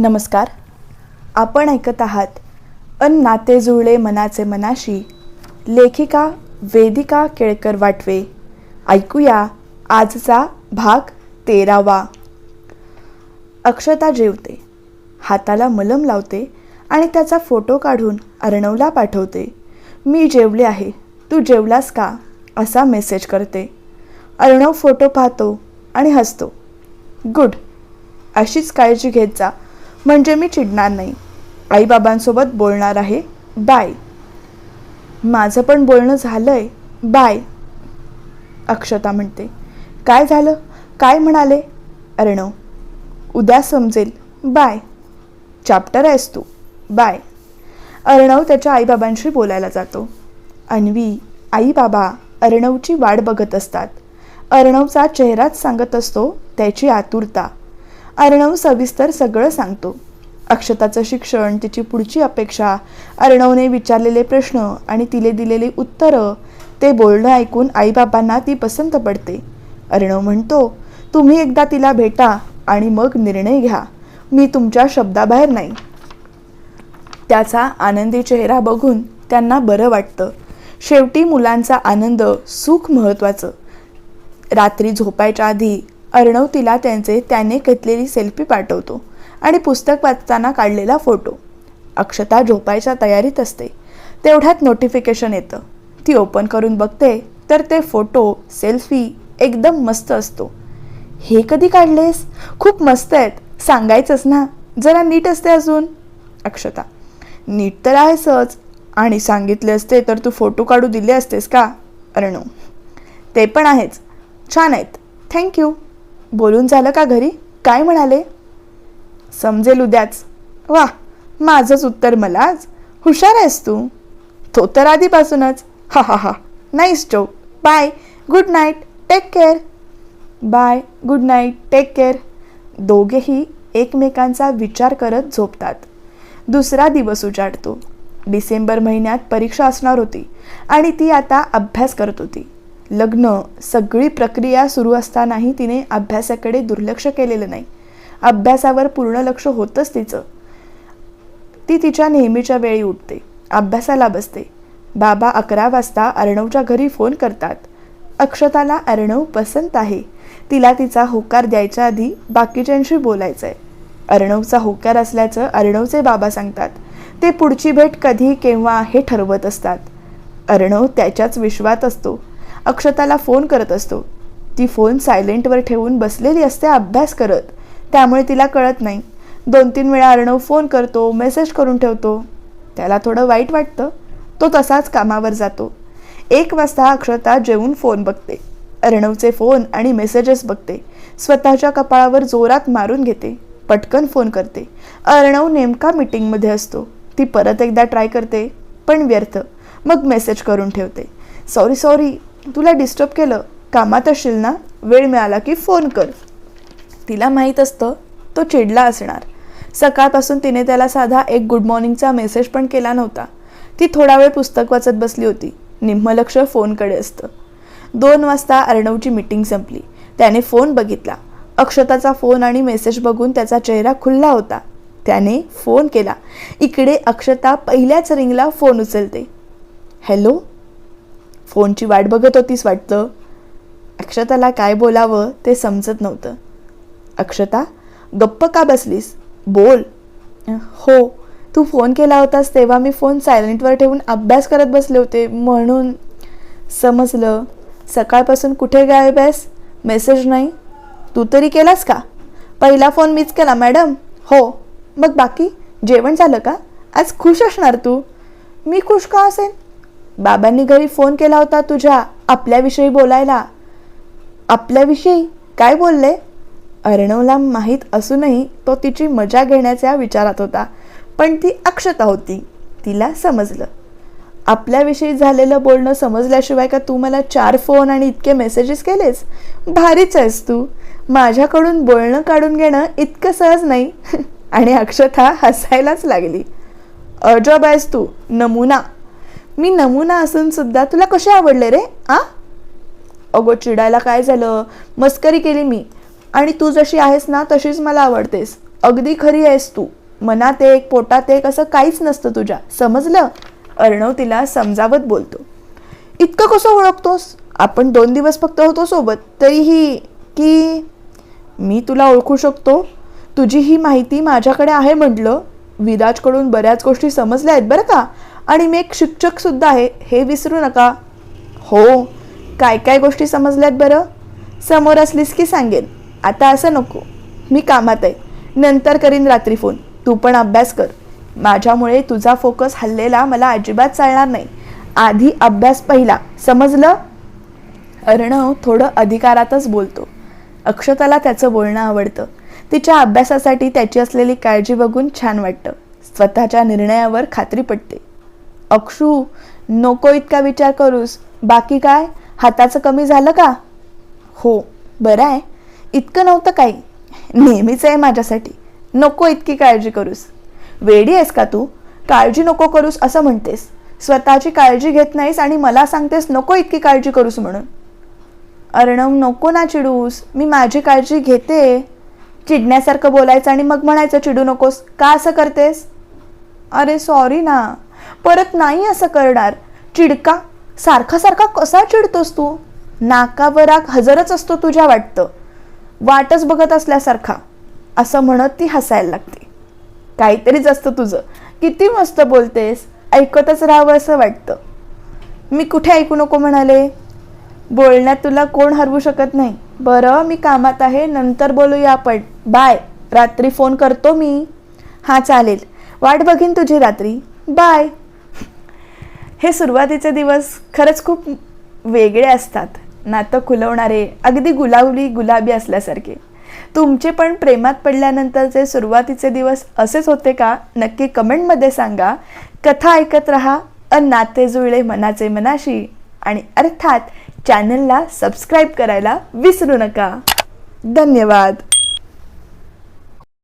नमस्कार. आपण ऐकत आहात अन नाते जुळले मनाचे मनाशी लेखिका वेदिका केळकर वाटवे. ऐकूया आजचा भाग तेरावा. अक्षता जेवते. हाताला मलम लावते आणि त्याचा फोटो काढून अर्णवला पाठवते. मी जेवले आहे. तू जेवलास का? असा मेसेज करते. अर्णव फोटो पाहतो आणि हसतो. गुड. अशीच काळजी घेत जा. म्हणजे मी चिडणार नाही. आईबाबांसोबत बोलणार आहे. बाय. माझं पण बोलणं झालं आहे बाय. अक्षता म्हणते. काय झालं? काय म्हणाले? अर्णव उद्या समजेल. बाय. चॅप्टर आहेस तू. बाय. अर्णव त्याच्या आईबाबांशी बोलायला जातो. अन्वी आईबाबा अर्णवची वाट बघत असतात. अर्णवचा चेहराच सांगत असतो त्याची आतुरता. अर्णव सविस्तर सगळं सांगतो. अक्षताचं शिक्षण तिची पुढची अपेक्षा अर्णवने विचारलेले प्रश्न आणि तिले दिलेली उत्तरं ते बोलणं ऐकून आईबाबांना ती पसंत पडते. अर्णव म्हणतो तुम्ही एकदा तिला भेटा आणि मग निर्णय घ्या. मी तुमच्या शब्दाबाहेर नाही. त्याचा आनंदी चेहरा बघून त्यांना बरं वाटतं. शेवटी मुलांचा आनंद सुख महत्त्वाचं. रात्री झोपायच्या आधी अर्णव तिला त्यांचे त्याने घेतलेली सेल्फी पाठवतो आणि पुस्तक वाचताना काढलेला फोटो अक्षता झोपायच्या तयारीत असते. तेवढ्यात नोटिफिकेशन येतं. ती ओपन करून बघते तर ते फोटो सेल्फी एकदम मस्त असतो. हे कधी काढलेस? खूप मस्त आहेत. सांगायचंच ना. जरा नीट असते अजून. अक्षता नीट तर आहेसच आणि सांगितले असते तर तू फोटो काढू दिले असतेस का? अर्णव ते पण आहेच. छान आहेत. थँक्यू बोलून झालं का घरी? काय म्हणाले? समजेल उद्याच. वा माझंच उत्तर मलाच हुशार आहेस तू. तो तर आधीपासूनच. हा हा हा. Nice joke bye good night take care bye good night take care दोघेही एकमेकांचा विचार करत झोपतात. दुसरा दिवस उजाडतो. डिसेंबर महिन्यात परीक्षा असणार होती आणि ती आता अभ्यास करत होती. लग्न सगळी प्रक्रिया सुरू असतानाही तिने अभ्यासाकडे दुर्लक्ष केलेलं नाही. अभ्यासावर पूर्ण लक्ष होतंच तिचं. ती तिच्या नेहमीच्या वेळी उठते अभ्यासाला बसते. बाबा अकरा वाजता अर्णवच्या घरी फोन करतात. अक्षताला अर्णव पसंत आहे. तिला तिचा होकार द्यायच्या आधी बाकीच्यांशी बोलायचं आहे अर्णवचा होकार असल्याचं अर्णवचे बाबा सांगतात. ते पुढची भेट कधी केव्हा हे ठरवत असतात. अर्णव त्याच्याच विश्वात असतो. अक्षताला फोन करत असतो. ती फोन सायलेंटवर ठेवून बसलेली असते अभ्यास करत. त्यामुळे तिला कळत नाही. दोन तीन वेळा अर्णव फोन करतो मेसेज करून ठेवतो. त्याला थोडं वाईट वाटतं. तो तसाच कामावर जातो. एक वाजता अक्षता जेवून फोन बघते. अर्णवचे फोन आणि मेसेजेस बघते. स्वतःच्या कपाळावर जोरात मारून घेते. पटकन फोन करते. अर्णव नेमका मीटिंगमध्ये असतो. ती परत एकदा ट्राय करते पण व्यर्थ. मग मेसेज करून ठेवते. सॉरी सॉरी तुला डिस्टर्ब केलं कामात असशील ना वेळ मिळाला की फोन कर. तिला माहीत असतं तो चिडला असणार. सकाळपासून तिने त्याला साधा एक गुड मॉर्निंगचा मेसेज पण केला नव्हता. ती थोडा वेळ पुस्तक वाचत बसली होती. निम्म लक्ष फोनकडे असतं. दोन वाजता अर्णवची मीटिंग संपली. त्याने फोन बघितला. अक्षताचा फोन आणि मेसेज बघून त्याचा चेहरा खुल्ला होता. त्याने फोन केला. इकडे अक्षता पहिल्याच रिंगला फोन उचलते. हॅलो फोनची वाट बघत होतीस वाटतं? अक्षताला काय बोलावं ते समजत नव्हतं. अक्षता गप्प का बसलीस? बोल. हो तू फोन केला होतास तेव्हा मी फोन सायलेंटवर ठेवून अभ्यास करत बसले होते म्हणून. समजलं. सकाळपासून कुठे गायब आहेस? मेसेज नाही. तू तरी केलास का? पहिला फोन मीच केला मॅडम. हो. मग बाकी? जेवण झालं का? आज खुश असणार तू. मी खुश का असेन? बाबांनी घरी फोन केला होता तुझ्या आपल्याविषयी बोलायला. आपल्याविषयी काय बोलले? अर्णवला माहीत असूनही तो तिची मजा घेण्याच्या विचारात होता पण ती अक्षता होती तिला समजलं. आपल्याविषयी झालेलं बोलणं समजल्याशिवाय का तू मला चार फोन आणि इतके मेसेजेस केलेस? भारीच आहेस तू. माझ्याकडून बोलणं काढून घेणं इतकं सहज नाही. आणि अक्षता हसायलाच लागली. अजब आहेस तू नमुना. मी नमुना असून सुद्धा तुला कसे आवडले रे आ? अगो चिडायला काय झालं? मस्करी केली मी. आणि तू जशी आहेस ना तशीच मला आवडतेस. अगदी खरी आहेस तू. मनात एक पोटात एक असं काहीच नसतं तुझ्या. समजलं? अर्णव तिला समजावत बोलतो. इतकं कसं ओळखतोस? आपण दोन दिवस फक्त होतो सोबत. तरीही की मी तुला ओळखू शकतो? तुझी ही माहिती माझ्याकडे आहे म्हटलं. विराजकडून बऱ्याच गोष्टी समजल्या आहेत बरं का? आणि मी एक शिक्षकसुद्धा आहे हे विसरू नका. हो काय काय गोष्टी समजल्यात बरं? समोर असलीस की सांगेन. आता असं नको. मी कामात आहे. नंतर करीन रात्री फोन. तू पण अभ्यास कर. माझ्यामुळे तुझा फोकस हल्लेला मला अजिबात चालणार नाही. आधी अभ्यास पहिला. समजलं? अर्णव थोडं अधिकारातच बोलतो. अक्षताला त्याचं बोलणं आवडतं. तिच्या अभ्यासासाठी त्याची असलेली काळजी बघून छान वाटतं. स्वतःच्या निर्णयावर खात्री पटते. अक्षू नको इतका विचार करूस. बाकी काय? हाताचं कमी झालं का? हो बरं आहे. इतकं नव्हतं काही. नेहमीच आहे माझ्यासाठी. नको इतकी काळजी करूस. वेडी आहेस का तू? काळजी नको करूस असं म्हणतेस. स्वतःची काळजी घेत नाहीस आणि मला सांगतेस नको इतकी काळजी करूस म्हणून. अर्णव नको ना चिडूस. मी माझी काळजी घेते. चिडण्यासारखं बोलायचं आणि मग म्हणायचं चिडू नकोस. का असं करतेस? अरे सॉरी ना. परत नाही असं करणार. चिडका. सारखा सारखा कसा चिडतोस तू? नाकावर आग हजरच असतो तुझ्या वाटतं. वाटच बघत असल्यासारखा. असं म्हणत ती हसायला लागते. काहीतरीच असतं तुझं. किती मस्त बोलतेस. ऐकतच राहावं असं वाटतं. मी कुठे ऐकू नको म्हणाले? बोलण्यात तुला कोण हरवू शकत नाही. बरं मी कामात आहे. नंतर बोलूया आपण. बाय. रात्री फोन करतो मी. हां चालेल. वाट बघीन तुझी रात्री. बाय. हे सुरुवातीचे दिवस खरंच खूप वेगळे असतात. नातं खुलवणारे अगदी गुलाबी गुलाबी असल्यासारखे. तुमचे पण प्रेमात पडल्यानंतरचे सुरुवातीचे दिवस असेच होते का? नक्की कमेंटमध्ये सांगा. कथा ऐकत रहा अ नाते जुळले मनाचे मनाशी. आणि अर्थात चॅनलला सबस्क्राईब करायला विसरू नका. धन्यवाद.